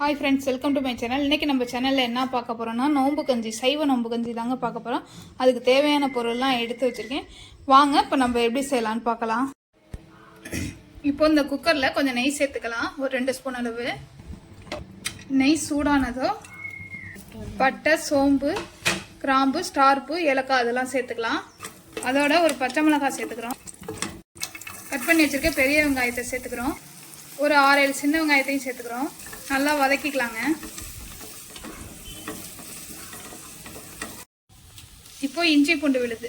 Hi friends welcome to my channel இன்றைக்கி நம்ம சேனலில் என்ன பார்க்க போகிறோம்னா நோம்பு கஞ்சி சைவ நோம்பு கஞ்சி தாங்க பார்க்க போகிறோம் அதுக்கு தேவையான பொருள்லாம் எடுத்து வச்சுருக்கேன். வாங்க இப்போ நம்ம எப்படி செய்யலாம்னு பார்க்கலாம். இப்போ இந்த குக்கரில் கொஞ்சம் நெய் சேர்த்துக்கலாம். ஒரு ரெண்டு ஸ்பூன் அளவு. நெய் சூடானதோ பட்டை சோம்பு கிராம்பு ஸ்டார்ப்பு ஏலக்காய் அதெல்லாம் சேர்த்துக்கலாம். அதோட ஒரு பச்சை மிளகாய் சேர்த்துக்கிறோம். கட் பண்ணி வச்சுருக்க பெரிய வெங்காயத்தை சேர்த்துக்கிறோம். ஒரு ஆறு ஏழு சின்ன வெங்காயத்தையும் சேர்த்துக்கிறோம். நல்லா வதக்கிக்கலாங்க. இப்போ இஞ்சி பூண்டு விழுது.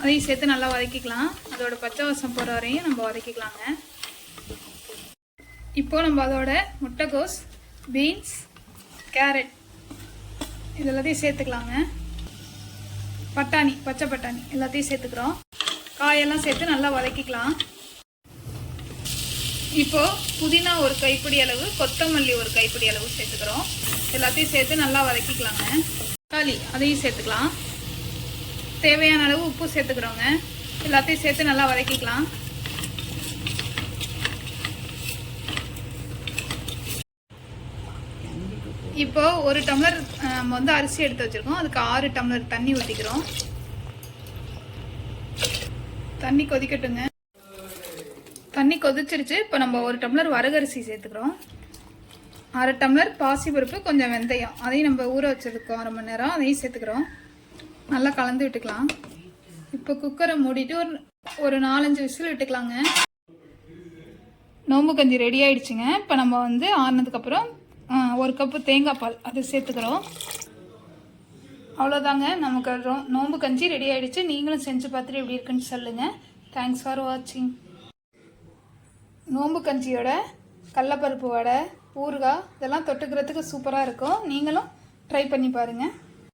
அதையும் சேர்த்து நல்லா வதக்கிக்கலாம். அதோட பச்சை வாசம் போகிற வரையும் நம்ம வதக்கிக்கலாங்க. இப்போ நம்ம அதோட முட்டைகோஸ் பீன்ஸ் கேரட் இது எல்லாத்தையும் சேர்த்துக்கலாங்க. பட்டாணி பச்சை பட்டாணி எல்லாத்தையும் சேர்த்துக்கிறோம். காயெல்லாம் சேர்த்து நல்லா வதக்கிக்கலாம். இப்போ புதினா ஒரு கைப்பிடி அளவு கொத்தமல்லி ஒரு கைப்பிடி அளவு சேர்த்துக்கிறோம். எல்லாத்தையும் சேர்த்து நல்லா வதக்கிக்கலாங்க. தக்காளி அதையும் சேர்த்துக்கலாம். தேவையான அளவு உப்பு சேர்த்துக்கிறோங்க. எல்லாத்தையும் சேர்த்து நல்லா வதக்கிக்கலாம். இப்போ ஒரு டம்ளர் நம்ம வந்து அரிசி எடுத்து வச்சிருக்கோம். அதுக்கு ஆறு டம்ளர் தண்ணி ஊற்றிக்கிறோம் தண்ணி கொதிக்கட்டுங்க. தண்ணி கொதிச்சிருச்சு. இப்போ நம்ம ஒரு டம்ளர் வரகரிசி சேர்த்துக்கிறோம். அரை டம்ளர் பாசிப்பருப்பு கொஞ்சம் வெந்தயம். அதையும் நம்ம ஊற வச்சிருக்கோம் அரை மணி நேரம் அதையும் சேர்த்துக்கிறோம். நல்லா கலந்து விட்டுக்கலாம். இப்போ குக்கரை மூடிட்டு ஒரு ஒரு நாலஞ்சு விசில் விட்டுக்கலாங்க. நோம்பு கஞ்சி ரெடி ஆயிடுச்சுங்க. இப்போ நம்ம வந்து ஆறுனதுக்கப்புறம் ஒரு கப்பு தேங்காய் பால் அது சேர்த்துக்கிறோம். அவ்வளோதாங்க நமக்கு நோம்பு கஞ்சி ரெடி ஆயிடுச்சு. நீங்களும் செஞ்சு பார்த்துட்டு எப்படி இருக்குன்னு சொல்லுங்கள் தேங்க்ஸ் ஃபார் வாட்சிங் நோம்பு கஞ்சியோட கடலப்பருப்பு வடை ஊறுகாய் இதெல்லாம் தொட்டுக்கிறதுக்கு சூப்பராக இருக்கும். நீங்களும் ட்ரை பண்ணி பாருங்கள்